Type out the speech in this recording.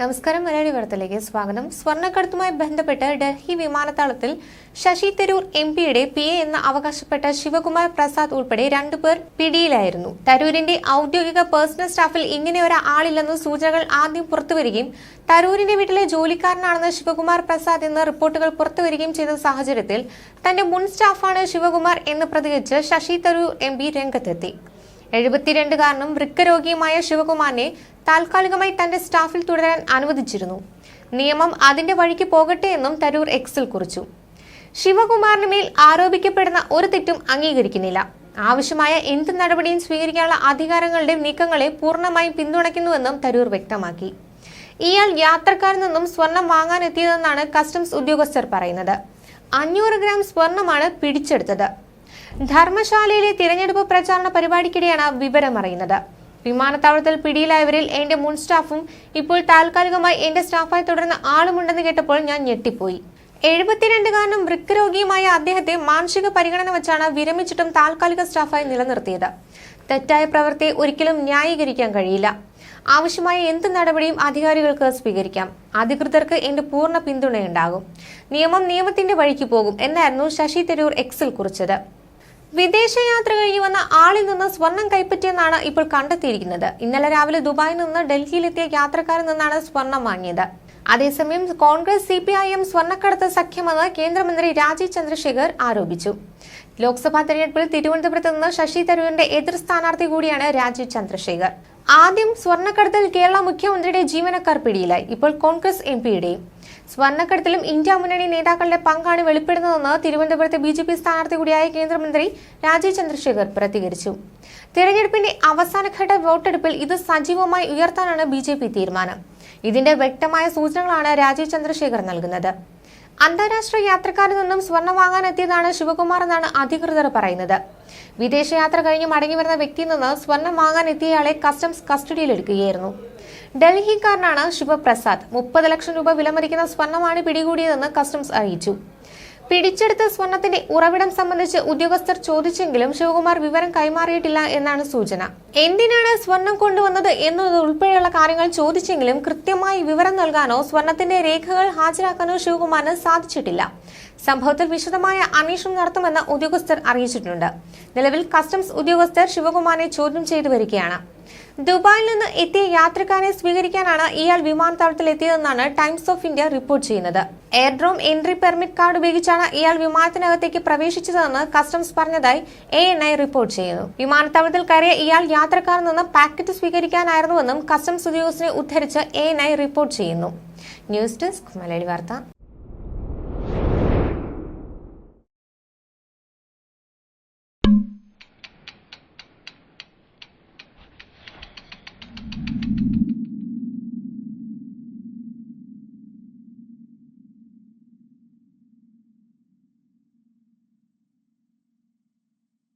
നമസ്കാരം മലയാളി വാർത്തയിലേക്ക് സ്വാഗതം. സ്വർണക്കടത്തുമായി ബന്ധപ്പെട്ട് ഡൽഹി വിമാനത്താവളത്തിൽ ശശി തരൂർ എം പിയുടെ പി എ എന്ന് അവകാശപ്പെട്ട ശിവകുമാർ പ്രസാദ് ഉൾപ്പെടെ രണ്ടുപേർ പിടിയിലായിരുന്നു. തരൂരിന്റെ ഔദ്യോഗിക പേഴ്സണൽ സ്റ്റാഫിൽ ഇങ്ങനെ ഒരാളില്ലെന്ന് സൂചനകൾ ആദ്യം പുറത്തുവരികയും തരൂരിന്റെ വീട്ടിലെ ജോലിക്കാരനാണെന്ന് ശിവകുമാർ പ്രസാദ് എന്ന റിപ്പോർട്ടുകൾ പുറത്തുവരികയും ചെയ്ത സാഹചര്യത്തിൽ തന്റെ മുൻ സ്റ്റാഫാണ് ശിവകുമാർ എന്ന് പ്രതികരിച്ച് ശശി തരൂർ എം പി രംഗത്തെത്തി. എഴുപത്തിരണ്ടുകാരനും വൃക്കരോഗിയുമായ ശിവകുമാറിനെ താൽക്കാലികമായി തന്റെ സ്റ്റാഫിൽ തുടരാൻ അനുവദിച്ചിരുന്നു. നിയമം അതിന്റെ വഴിക്ക് പോകട്ടെ എന്നും തരൂർ എക്സിൽ കുറിച്ചു. ശിവകുമാറിന് മേൽ ആരോപിക്കപ്പെടുന്ന ഒരു തെറ്റും അംഗീകരിക്കുന്നില്ല. ആവശ്യമായ എന്ത് നടപടിയും സ്വീകരിക്കാനുള്ള അധികാരങ്ങളുടെ നീക്കങ്ങളെ പൂർണമായും പിന്തുണയ്ക്കുന്നുവെന്നും തരൂർ വ്യക്തമാക്കി. ഇയാൾ യാത്രക്കാരിൽ നിന്നും സ്വർണം വാങ്ങാനെത്തിയതെന്നാണ് കസ്റ്റംസ് ഉദ്യോഗസ്ഥർ പറയുന്നത്. അഞ്ഞൂറ് ഗ്രാം സ്വർണമാണ് പിടിച്ചെടുത്തത്. ധർമ്മശാലയിലെ തിരഞ്ഞെടുപ്പ് പ്രചാരണ പരിപാടിക്കിടെയാണ് വിവരമറിയുന്നത്. വിമാനത്താവളത്തിൽ പിടിയിലായവരിൽ എന്റെ മുൻ സ്റ്റാഫും ഇപ്പോൾ താൽക്കാലികമായി എന്റെ സ്റ്റാഫായി തുടരുന്ന ആളുമുണ്ടെന്ന് കേട്ടപ്പോൾ ഞാൻ ഞെട്ടിപ്പോയി. എഴുപത്തിരണ്ടുകാരനും വൃക്ക രോഗിയുമായ അദ്ദേഹത്തെ മാനസിക പരിഗണന വെച്ചാണ് വിരമിച്ചിട്ടും താൽക്കാലിക സ്റ്റാഫായി നിലനിർത്തിയത്. തെറ്റായ പ്രവൃത്തി ഒരിക്കലും ന്യായീകരിക്കാൻ കഴിയില്ല. ആവശ്യമായ എന്ത് നടപടിയും അധികാരികൾക്ക് സ്വീകരിക്കാം. അധികൃതർക്ക് എന്റെ പൂർണ പിന്തുണയുണ്ടാകും. നിയമം നിയമത്തിന്റെ വഴിക്ക് പോകും എന്നായിരുന്നു ശശി തരൂർ എക്സിൽ കുറിച്ചത്. വിദേശയാത്ര കഴിഞ്ഞു വന്ന ആളിൽ നിന്ന് സ്വർണം കൈപ്പറ്റിയെന്നാണ് ഇപ്പോൾ കണ്ടെത്തിയിരിക്കുന്നത്. ഇന്നലെ രാവിലെ ദുബായിൽ നിന്ന് ഡൽഹിയിലെത്തിയ യാത്രക്കാരിൽ നിന്നാണ് സ്വർണം വാങ്ങിയത്. അതേസമയം Congress C P I M സ്വർണക്കടത്ത് സഖ്യമെന്ന് കേന്ദ്രമന്ത്രി രാജീവ് ചന്ദ്രശേഖർ ആരോപിച്ചു. ലോക്സഭാ തെരഞ്ഞെടുപ്പിൽ തിരുവനന്തപുരത്ത് നിന്ന് ശശി തരൂരിന്റെ എതിർ സ്ഥാനാർത്ഥി കൂടിയാണ് രാജീവ് ചന്ദ്രശേഖർ. ആദ്യം സ്വർണക്കടത്തിൽ കേരള മുഖ്യമന്ത്രിയുടെ ജീവനക്കാർ പിടിയിലായി. ഇപ്പോൾ കോൺഗ്രസ് എം പിയുടെയും. സ്വർണക്കടത്തിലും ഇന്ത്യ മുന്നണി നേതാക്കളുടെ പങ്കാണ് വെളിപ്പെടുന്നതെന്ന് തിരുവനന്തപുരത്തെ ബി ജെ പി സ്ഥാനാർത്ഥി കൂടിയായ കേന്ദ്രമന്ത്രി രാജീവ് ചന്ദ്രശേഖർ പ്രതികരിച്ചു. തിരഞ്ഞെടുപ്പിന്റെ അവസാനഘട്ട വോട്ടെടുപ്പിൽ ഇത് സജീവമായി ഉയർത്താനാണ് ബി ജെ പി തീരുമാനം. ഇതിന്റെ വ്യക്തമായ സൂചനകളാണ് രാജീവ് ചന്ദ്രശേഖർ നൽകുന്നത്. അന്താരാഷ്ട്ര യാത്രക്കാരിൽ നിന്നും സ്വർണം വാങ്ങാനെത്തിയതാണ് ശിവകുമാർ എന്നാണ് അധികൃതർ പറയുന്നത്. വിദേശയാത്ര കഴിഞ്ഞ് മടങ്ങി വരുന്ന വ്യക്തിയിൽ നിന്ന് സ്വർണം വാങ്ങാൻ എത്തിയയാളെ കസ്റ്റംസ് കസ്റ്റഡിയിലെടുക്കുകയായിരുന്നു. ഡൽഹിക്കാരനാണ് ശിവപ്രസാദ് മുപ്പത് ലക്ഷം രൂപ വിലമതിക്കുന്ന സ്വർണമാണ് പിടികൂടിയതെന്ന് കസ്റ്റംസ് അറിയിച്ചു. പിടിച്ചെടുത്ത സ്വർണത്തിന്റെ ഉറവിടം സംബന്ധിച്ച് ഉദ്യോഗസ്ഥർ ചോദിച്ചെങ്കിലും ശിവകുമാർ വിവരം കൈമാറിയിട്ടില്ല എന്നാണ് സൂചന. എന്തിനാണ് സ്വർണം കൊണ്ടുവന്നത് എന്നത് ഉൾപ്പെടെയുള്ള കാര്യങ്ങൾ ചോദിച്ചെങ്കിലും കൃത്യമായി വിവരം നൽകാനോ സ്വർണത്തിന്റെ രേഖകൾ ഹാജരാക്കാനോ ശിവകുമാറിന് സാധിച്ചിട്ടില്ല. സംഭവത്തിൽ വിശദമായ അന്വേഷണം നടത്തുമെന്ന് ഉദ്യോഗസ്ഥർ അറിയിച്ചിട്ടുണ്ട്. നിലവിൽ കസ്റ്റംസ് ഉദ്യോഗസ്ഥർ ശിവകുമാറിനെ ചോദ്യം ചെയ്തു വരികയാണ്. ദുബായിൽ നിന്ന് എത്തിയ യാത്രക്കാരെ സ്വീകരിക്കാനാണ് ഇയാൾ വിമാനത്താവളത്തിൽ എത്തിയതെന്നാണ് ടൈംസ് ഓഫ് ഇന്ത്യ റിപ്പോർട്ട് ചെയ്യുന്നത്. എയർഡ്രോം എൻട്രി പെർമിറ്റ് കാർഡ് ഉപയോഗിച്ചാണ് ഇയാൾ വിമാനത്തിനകത്തേക്ക് പ്രവേശിച്ചതെന്ന് കസ്റ്റംസ് പറഞ്ഞതായി എ എൻ ഐ റിപ്പോർട്ട് ചെയ്യുന്നു. വിമാനത്താവളത്തിൽ കയറിയ ഇയാൾ യാത്രക്കാരിൽ നിന്ന് പാക്കറ്റ് സ്വീകരിക്കാനായിരുന്നുവെന്നും കസ്റ്റംസ് ഉദ്യോഗസ്ഥനെ ഉദ്ധരിച്ച് എ എൻ ഐ റിപ്പോർട്ട് ചെയ്യുന്നു. ന്യൂസ് ഡെസ്ക് മലയാളി വാർത്ത.